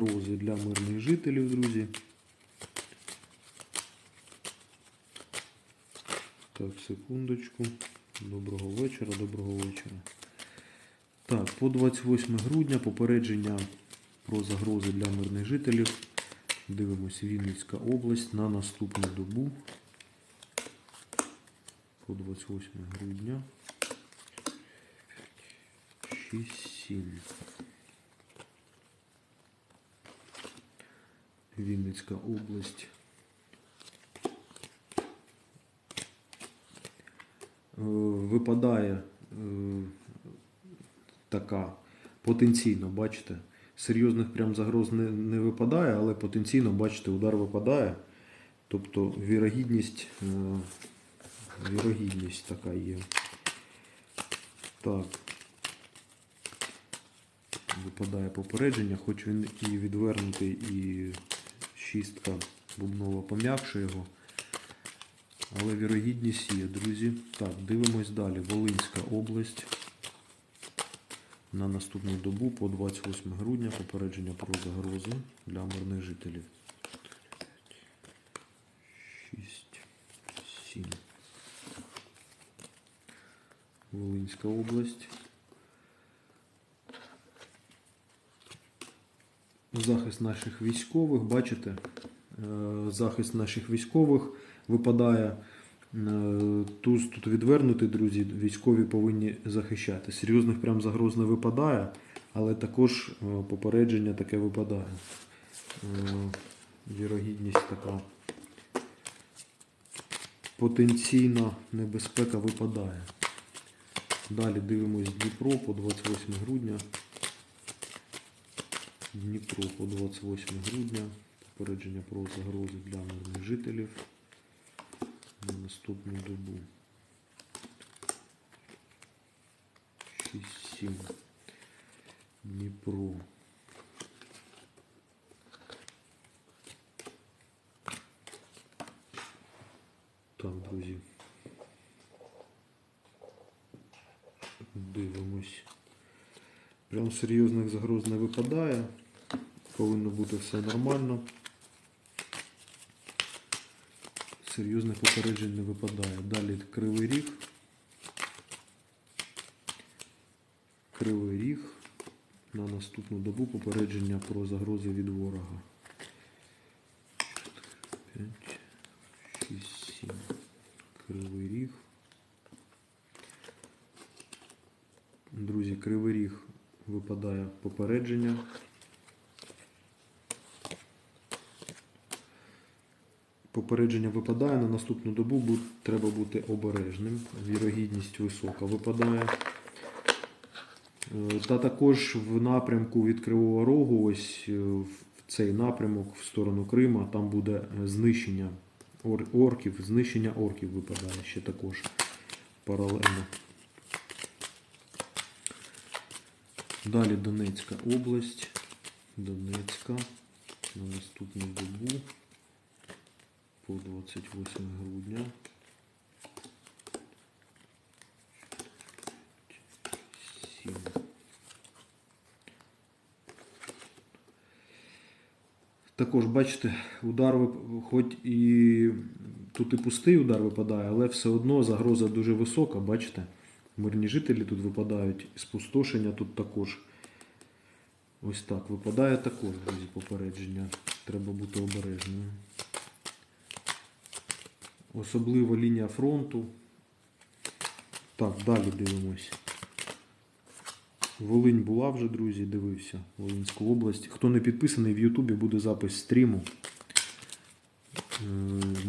загрози для мирних жителів, друзі. Так, секундочку. Доброго вечора, доброго вечора. Так, по 28 грудня попередження про загрози для мирних жителів. Дивимось Вінницька область на наступну добу. По 28 грудня. 6-7. Вінницька область. Е, Випадає е, така потенційно, бачите, серйозних прям загроз не, не випадає, але потенційно, бачите, удар випадає. Тобто вірогідність, е, вірогідність така є. Так. Випадає попередження, хоч він і відвернутий, і шістка бубнова пом'якше його. Але вірогідність є, друзі. Так, дивимось далі. Волинська область. На наступну добу по 28 грудня попередження про загрози для мирних жителів. 6, 7. Волинська область. Захист наших військових, бачите, е, захист наших військових випадає. Е, Туз тут відвернутий, друзі, військові повинні захищати. Серйозних прям загроз не випадає, але також е, попередження таке випадає. Вірогідність така. Потенційна небезпека випадає. Далі дивимось Дніпро по 28 грудня. Дніпро по 28 грудня. Попередження про загрози для мирних жителів на наступну добу. 6-7. Дніпро. Так, друзі. Дивимось. Прям серйозних загроз не випадає. Повинно бути все нормально. Серйозних попереджень не випадає. Далі кривий ріг. Кривий ріг. На наступну добу попередження про загрози від ворога. 5, 6, 7. Кривий ріг. Друзі, кривий ріг випадає попередження. Попередження випадає на наступну добу, треба бути обережним. Вірогідність висока випадає. Е, Та також в напрямку від Кривого Рогу, ось е, в цей напрямок в сторону Крима, там буде знищення орків, знищення орків випадає ще також паралельно. Далі Донецька область. Донецька на наступну добу по 28 грудня. Також, бачите, удар, хоч і тут і пустий удар випадає, але все одно загроза дуже висока, бачите? Мирні жителі тут випадають, спустошення тут також. Ось так. Випадає також, друзі, попередження. Треба бути обережним. Особливо лінія фронту. Так, далі дивимось. Волинь була вже, друзі, дивився. Волинську область. Хто не підписаний в Ютубі, буде запис стріму. Е,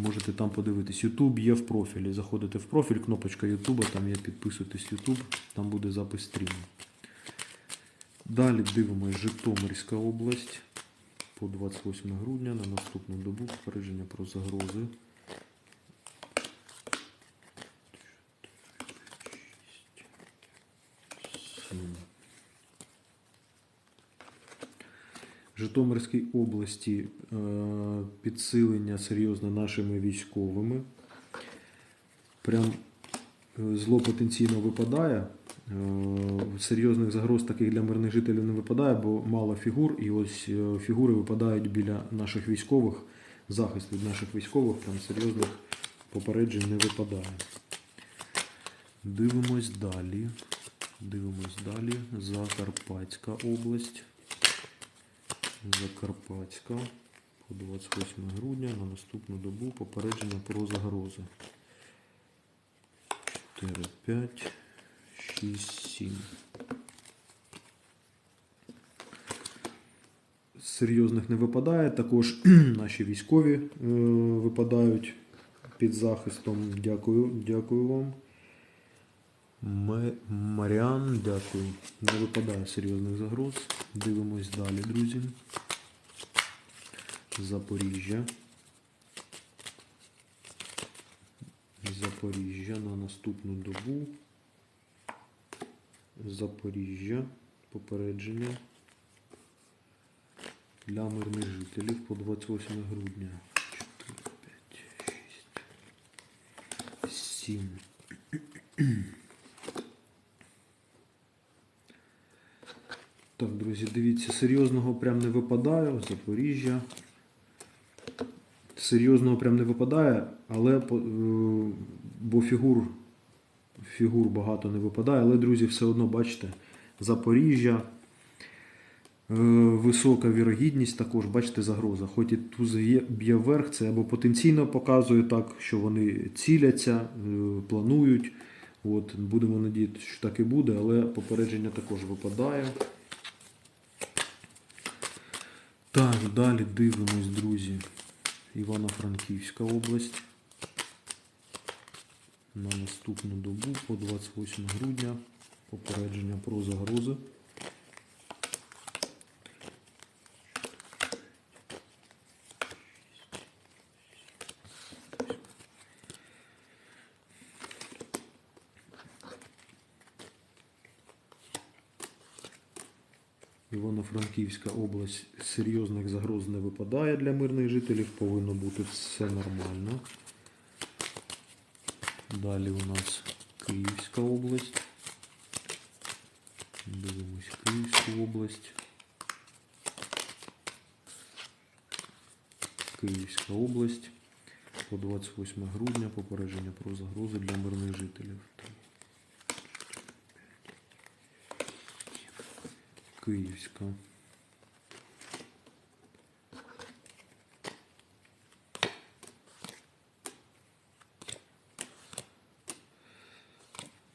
Можете там подивитись. Ютуб є в профілі. Заходите в профіль, кнопочка Ютуба, там є підписуйтесь Ютуб, там буде запис стріму. Далі дивимось Житомирська область по 28 грудня на наступну добу попередження про загрози. Сім. Житомирській області е, підсилення серйозне нашими військовими. Прям е, зло потенційно випадає. Е, Серйозних загроз таких для мирних жителів не випадає, бо мало фігур, і ось фігури випадають біля наших військових. Захист від наших військових, там серйозних попереджень не випадає. Дивимось далі. Дивимось далі. Закарпатська область. Закарпатська. По 28 грудня на наступну добу попередження про загрози. 4, 5, 6, 7. Серйозних не випадає. Також наші військові е, випадають під захистом. Дякую, дякую вам. Маріан, дякую. Не випадає серйозних загроз. Дивимось далі, друзі. Запоріжжя. Запоріжжя на наступну добу. Запоріжжя. Попередження для мирних жителів по 28 грудня. 4, 5, 6, 7. Так, друзі, дивіться, серйозного прям не випадає. Запоріжжя. Серйозного прям не випадає, але е, бо фігур, фігур багато не випадає, але, друзі, все одно бачите, Запоріжжя. Е, Висока вірогідність також, бачите, загроза. Хоч і туз б'є вверх, це або потенційно показує так, що вони ціляться, е, планують. От, будемо надіятися, що так і буде, але попередження також випадає. Так, далі дивимось, друзі. Івано-Франківська область. На наступну добу по 28 грудня. Попередження про загрози. Івано-Франківська область серйозних загроз не випадає для мирних жителів, повинно бути все нормально. Далі у нас Київська область. Дивимось Київську область. Київська область. По 28 грудня попередження про загрози для мирних жителів. Київська.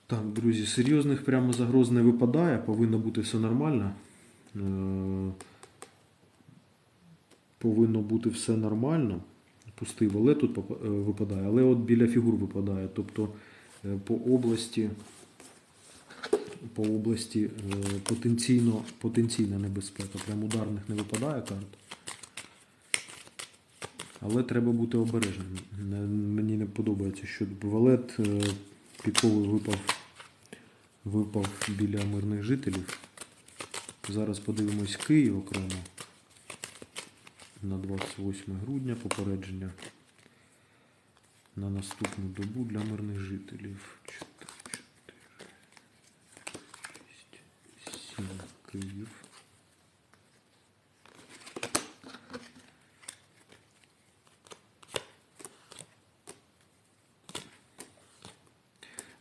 Так, друзі, серйозних прямо загроз не випадає, повинно бути все нормально. Е, Повинно бути все нормально. Пустий валет тут е, випадає, але от біля фігур випадає. Тобто е, по області, по області е, потенційно, потенційна небезпека. Прям ударних не випадає карт. Але треба бути обережним. Мені не подобається, що валет е, піковий випав, випав біля мирних жителів. Зараз подивимось Київ окремо. На 28 грудня попередження на наступну добу для мирних жителів. 4, 4, 6, 7 Київ.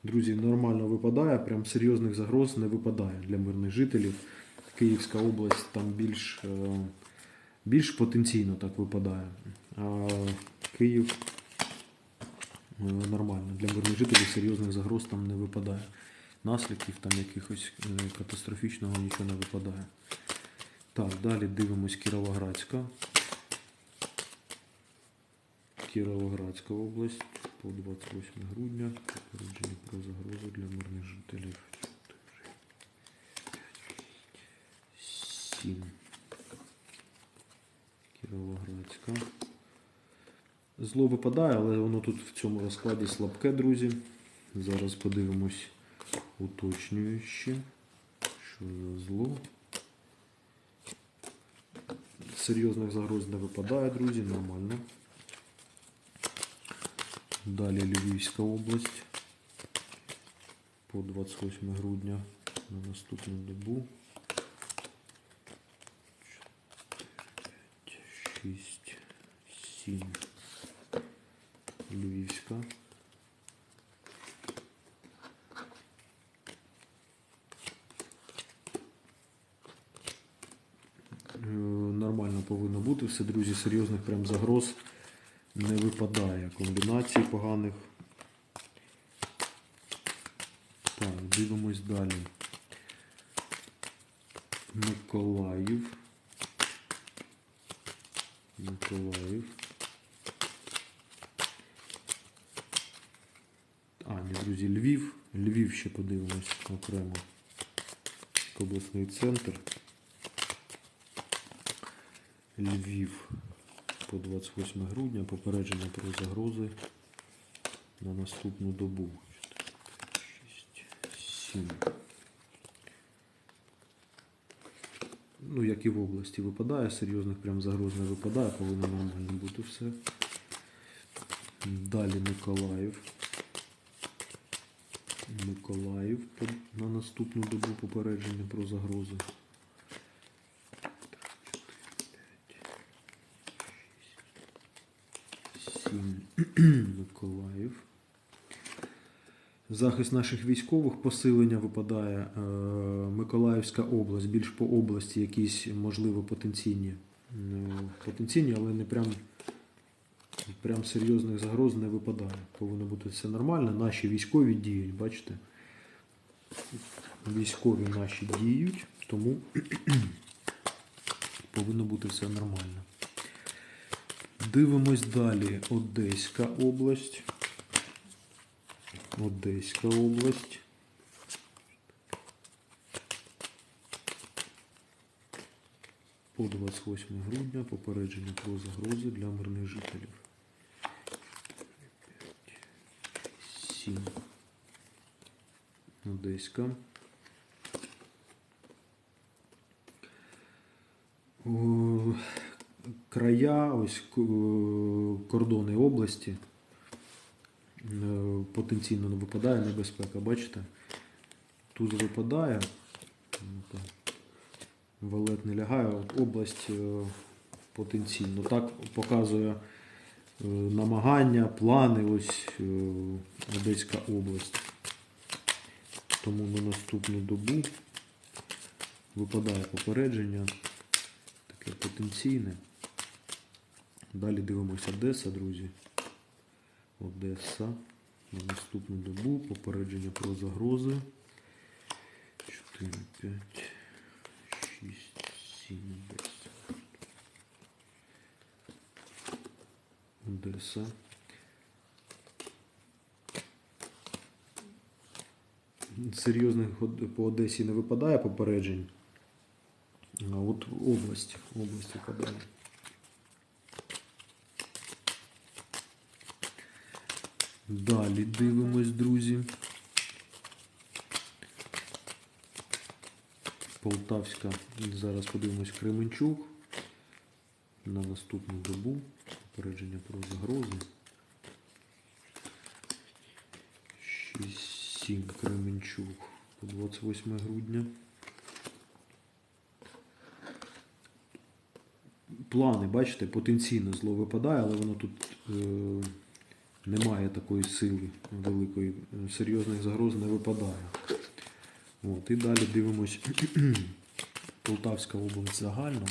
Друзі, нормально випадає, прям серйозних загроз не випадає для мирних жителів. Київська область там більш, е, більш потенційно так випадає. А Київ е, нормально. Для мирних жителів серйозних загроз там не випадає. Наслідків там якихось е, катастрофічного нічого не випадає. Так, далі дивимось Кіровоградська. Кіровоградська область по 28 грудня. Попередження про загрозу для мирних жителів. 7. Кіровоградська. Зло випадає, але воно тут в цьому розкладі слабке, друзі. Зараз подивимось уточнюючи, що за зло. Серйозних загроз не випадає, друзі, нормально. Далі Львівська область. по 28 грудня на наступну добу. 6, 7. Львівська. Е, Нормально повинно бути. Все, друзі, серйозних прям загроз не випадає. Комбінацій поганих. Так, дивимось далі. Миколаїв. Миколаїв. А, ні, друзі, Львів. Львів ще подивимось окремо. Обласний центр. Львів по 28 грудня. Попередження про загрози на наступну добу. 6, 7. Ну, як і в області випадає, серйозних прям загроз не випадає, повинно нормально бути все. Далі Миколаїв. Миколаїв на наступну добу попередження про загрози. Сім. Миколаїв. Захист наших військових посилення випадає е, Миколаївська область, більш по області якісь можливо потенційні. е, Потенційні, але не прям, прям серйозних загроз не випадає. Повинно бути все нормально. Наші військові діють, бачите? Військові наші діють, тому повинно бути все нормально. Дивимось далі. Одеська область. Одеська область. По 28 грудня попередження про загрози для мирних жителів. 7. Одеська. О, края, ось кордони області. Е, потенційно випадає небезпека, бачите? Туз випадає, валет не лягає, область е, потенційно. Так показує е, намагання, плани, ось е, Одеська область. Тому на наступну добу випадає попередження, таке потенційне. Далі дивимося Одеса, друзі. Одеса. На наступну добу попередження про загрози. 4, 5, 6, 7, 10. Одеса. Серйозних по Одесі не випадає попереджень. А от область. Область випадає. Далі дивимось, друзі. Полтавська. Зараз подивимось Кременчук. На наступну добу. Попередження про загрози. 6-7 Кременчук по 28 грудня. Плани, бачите, потенційно зло випадає, але воно тут е, немає такої сили великої, е, серйозних загроз не випадає. От, і далі дивимось Полтавська область загально.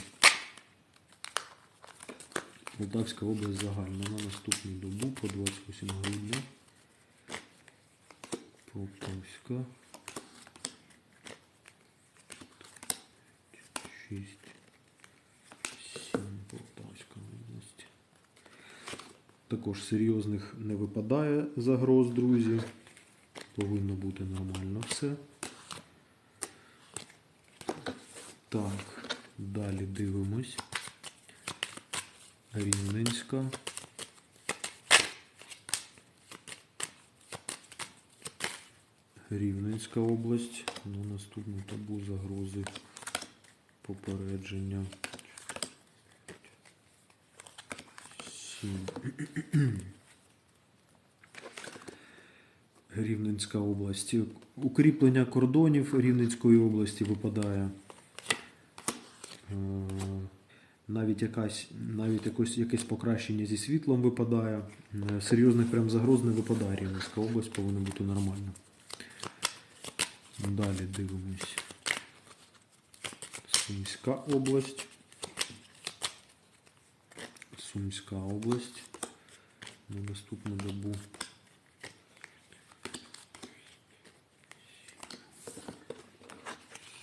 Полтавська область загально на наступну добу по 28 грудня. Полтавська. 6. 7 Полтавська область. Також серйозних не випадає загроз, друзі. Повинно бути нормально все. Так, далі дивимось. Рівненська. Рівненська область. На наступну табу загрози попередження. Рівненська область. Укріплення кордонів Рівненської області випадає. Е, Навіть якась, навіть якось, якесь покращення зі світлом випадає. Е, Серйозних прям загроз не випадає. Рівненська область повинна бути нормальна. Далі дивимось. Сумська область. Сумська область. На наступну добу.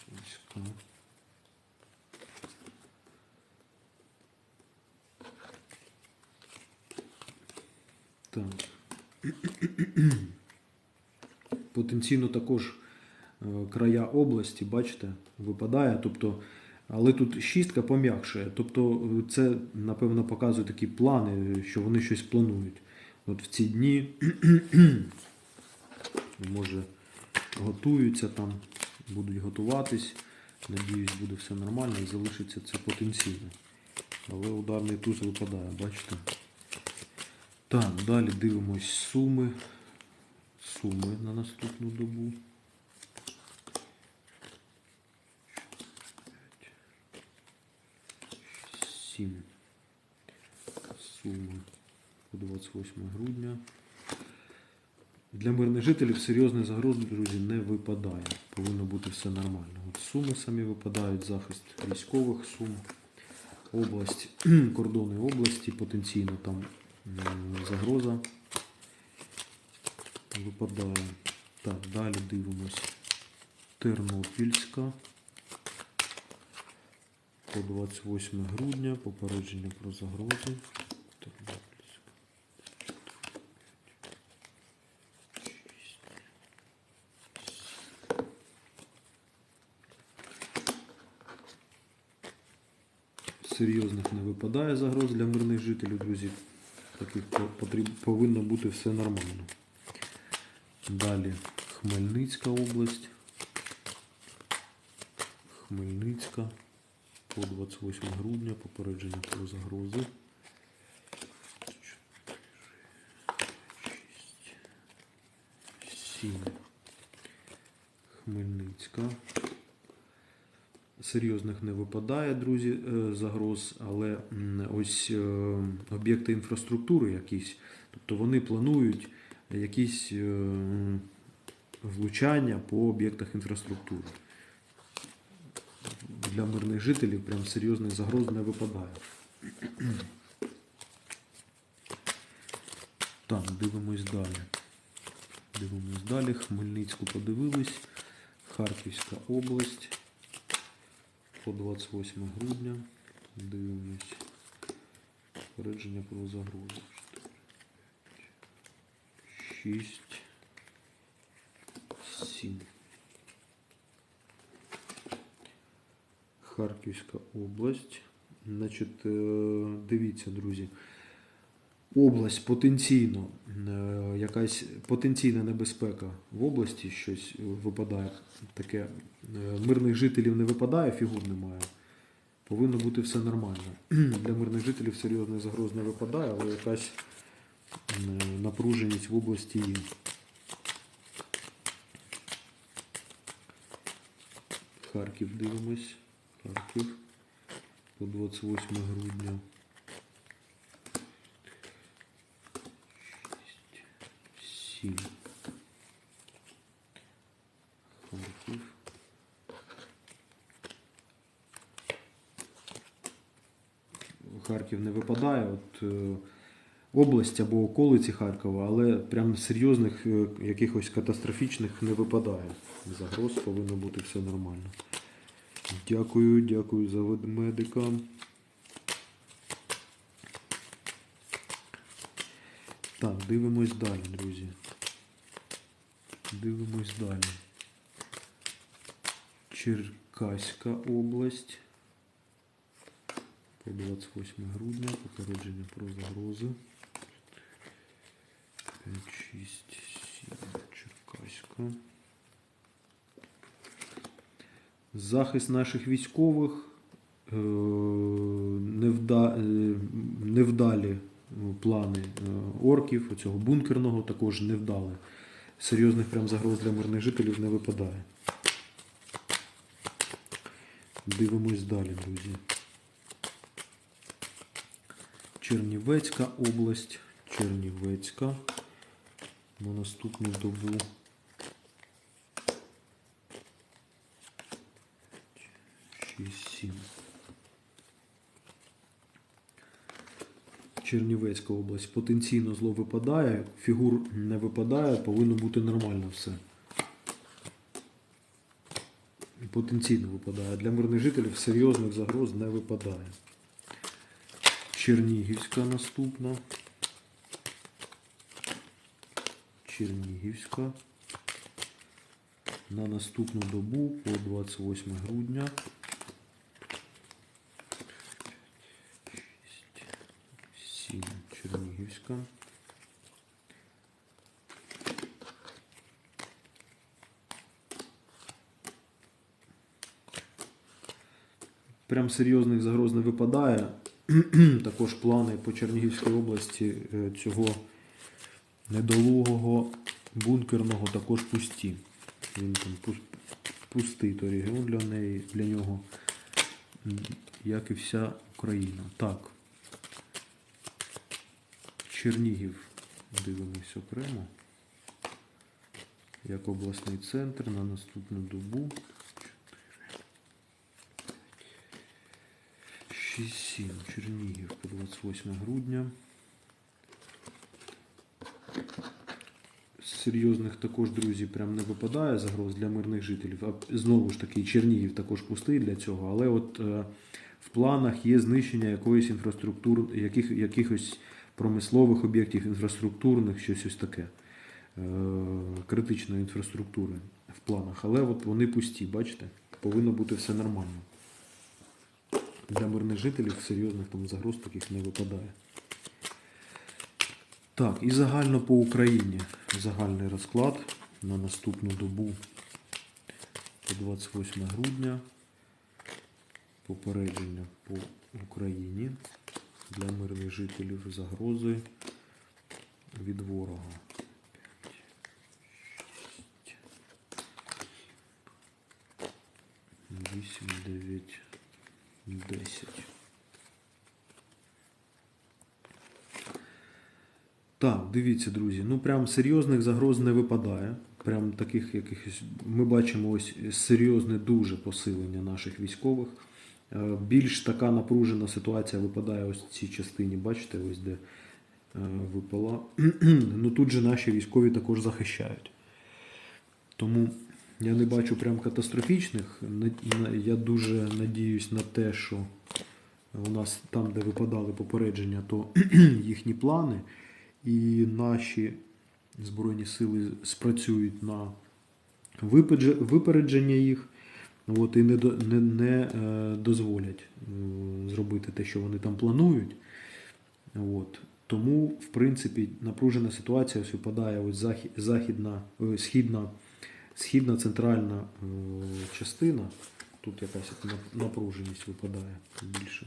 Сумська. Так. Потенційно також е, края області, бачите, випадає. Тобто, але тут шістка пом'якшує. Тобто, е, це, напевно, показує такі плани, що вони щось планують. От в ці дні, може, готуються там, будуть готуватись. Надіюсь, буде все нормально і залишиться це потенційно. Але ударний туз випадає, бачите? Так, далі дивимось суми. Суми на наступну добу. Сім. Суми по 28 грудня. Для мирних жителів серйозних загроз, друзі, не випадає. Повинно бути все нормально. От суми самі випадають, захист військових сум, область, кордони області, потенційно там загроза випадає. Так, далі дивимось. Тернопільська. По 28 грудня попередження про загрози. Серйозних не випадає загроз для мирних жителів, друзі. Таких повинно бути все нормально. Далі Хмельницька область. Хмельницька по 28 грудня попередження про загрози. 7. Хмельницька. Серйозних не випадає, друзі, е, загроз, але ось е, об'єкти інфраструктури якісь, тобто вони планують якісь е, влучання по об'єктах інфраструктури. Для мирних жителів прям серйозних загроз не випадає. Так, дивимось далі. Дивимось далі. Хмельницьку подивились. Харківська область. По 28 грудня. Дивимось. Попередження про загрозу. 6. 7. Харківська область. Значить, е, дивіться, друзі. Область потенційно, е, якась потенційна небезпека в області, щось випадає таке. Е, Мирних жителів не випадає, фігур немає. Повинно бути все нормально. Для мирних жителів серйозних загроз не випадає, але якась напруженість в області є. Харків дивимось. Харків по 28 грудня. 7. Харків. Харків не випадає. От, е, область або околиці Харкова, але прям серйозних е, якихось катастрофічних не випадає. Загроз повинно бути все нормально. Дякую, дякую за ведмедика. Так, дивимось далі, друзі. Дивимось далі. Черкаська область. По 28 грудня. Попередження про загрози. 5, 6, 7. Черкаська. Захист наших військових. е, Невда... е, Невдалі е, плани орків, цього бункерного також невдали. серйозних прям загроз для мирних жителів не випадає. Дивимось далі, друзі. Чернівецька область. Чернівецька. На наступну добу. Шість, сім. Чернівецька область. Потенційно зло випадає, фігур не випадає, повинно бути нормально все. Потенційно випадає. Для мирних жителів серйозних загроз не випадає. Чернігівська наступна. Чернігівська. На наступну добу по 28 грудня. 7 Чернігівська. Прям серйозних загроз не випадає. Також плани по Чернігівській області е, цього недолугого бункерного також пусті. Він там пустий той регіон для неї, для нього, як і вся Україна. Так. Чернігів дивимось окремо. Як обласний центр на наступну добу. 6-7 Чернігів по 28 грудня. Серйозних також, друзі, прям не випадає загроз для мирних жителів. А знову ж таки, Чернігів також пустий для цього, але от е, в планах є знищення якоїсь інфраструктури, яких, якихось промислових об'єктів, інфраструктурних, щось ось таке. Е, критичної інфраструктури в планах. Але от вони пусті, бачите? Повинно бути все нормально. Для мирних жителів серйозних там загроз таких не випадає. Так, і загально по Україні. Загальний розклад на наступну добу по 28 грудня. Попередження по Україні для мирних жителів загрози від ворога. 8, 9, 10. Так, дивіться, друзі. Ну прям серйозних загроз не випадає. Прям таких якихось. Ми бачимо ось серйозне дуже посилення наших військових. Е, Більш така напружена ситуація випадає ось в цій частині, бачите, ось де е, випала. ну тут же наші військові також захищають. Тому я не бачу прям катастрофічних. Я дуже надіюсь на те, що у нас там, де випадали попередження, то їхні плани і наші Збройні сили спрацюють на випередження їх. От, і не, не, не е, дозволять зробити те, що вони там планують. От. Тому, в принципі, напружена ситуація ось випадає ось захід, західна, е, східна, східна центральна е, частина. Тут якась напруженість випадає більше.